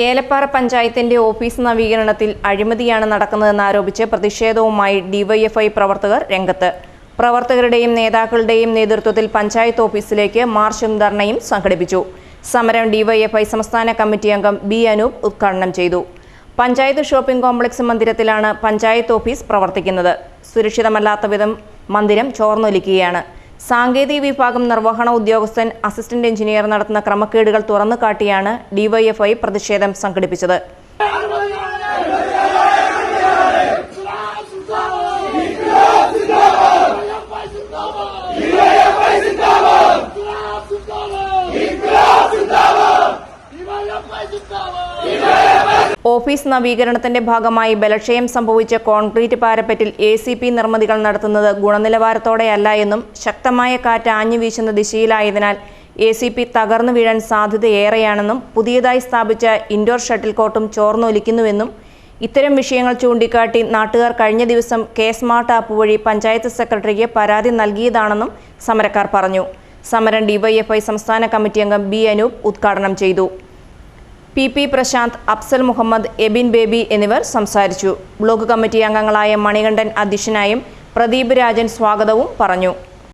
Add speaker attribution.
Speaker 1: ഏലപ്പാറ പഞ്ചായത്തിന്റെ ഓഫീസ് നവീകരണത്തിൽ അഴിമതിയാണ് നടക്കുന്നതെന്ന് ആരോപിച്ച് പ്രതിഷേധവുമായി ഡിവൈഎഫ്ഐ പ്രവർത്തകർ രംഗത്ത്. പ്രവർത്തകരുടെയും നേതാക്കളുടെയും നേതൃത്വത്തിൽ പഞ്ചായത്ത് ഓഫീസിലേക്ക് മാർച്ചും ധർണയും സംഘടിപ്പിച്ചു. സമരം ഡിവൈഎഫ്ഐ സംസ്ഥാന കമ്മിറ്റി അംഗം ബി അനൂപ് ഉദ്ഘാടനം ചെയ്തു. പഞ്ചായത്ത് ഷോപ്പിംഗ് കോംപ്ലക്സ് മന്ദിരത്തിലാണ് പഞ്ചായത്ത് ഓഫീസ് പ്രവർത്തിക്കുന്നത്. സുരക്ഷിതമല്ലാത്ത വിധം മന്ദിരം ചോർന്നൊലിക്കുകയാണ്. സാങ്കേതിക വിഭാഗം നിർവഹണ ഉദ്യോഗസ്ഥൻ അസിസ്റ്റന്റ് എഞ്ചിനീയർ നടത്തുന്ന ക്രമക്കേടുകൾ തുറന്നു കാട്ടിയാണ് ഡിവൈഎഫ്ഐ പ്രതിഷേധം സംഘടിപ്പിച്ചത്. ഓഫീസ് നവീകരണത്തിന്റെ ഭാഗമായി ബലക്ഷയം സംഭവിച്ച കോൺക്രീറ്റ് പാരപ്പറ്റിൽ എ സി പി നിർമ്മിതികൾ നടത്തുന്നത് ഗുണനിലവാരത്തോടെയല്ല എന്നും ശക്തമായ കാറ്റ് ആഞ്ഞു വീശുന്ന ദിശയിലായതിനാൽ എ സി പി തകർന്നു വീഴാൻ സാധ്യതയേറെയാണെന്നും പുതിയതായി സ്ഥാപിച്ച ഇൻഡോർ ഷട്ടിൽ കോർട്ടും ചോർന്നൊലിക്കുന്നുവെന്നും ഇത്തരം വിഷയങ്ങൾ ചൂണ്ടിക്കാട്ടി നാട്ടുകാർ കഴിഞ്ഞ ദിവസം കെ സ്മാർട്ട് ആപ്പ് വഴി പഞ്ചായത്ത് സെക്രട്ടറിക്ക് പരാതി നൽകിയതാണെന്നും സമരക്കാർ പറഞ്ഞു. സമരം ഡിവൈഎഫ്ഐ സംസ്ഥാന കമ്മിറ്റി അംഗം ബി അനൂപ് ഉദ്ഘാടനം ചെയ്തു. പി പി പ്രശാന്ത് അഫ്സൽ മുഹമ്മദ് എബിൻ ബേബി എന്നിവർ സംസാരിച്ചു. ബ്ലോക്ക് കമ്മിറ്റി അംഗങ്ങളായ മണികണ്ഠൻ അധ്യക്ഷനായും പ്രദീപ് രാജൻ സ്വാഗതവും പറഞ്ഞു.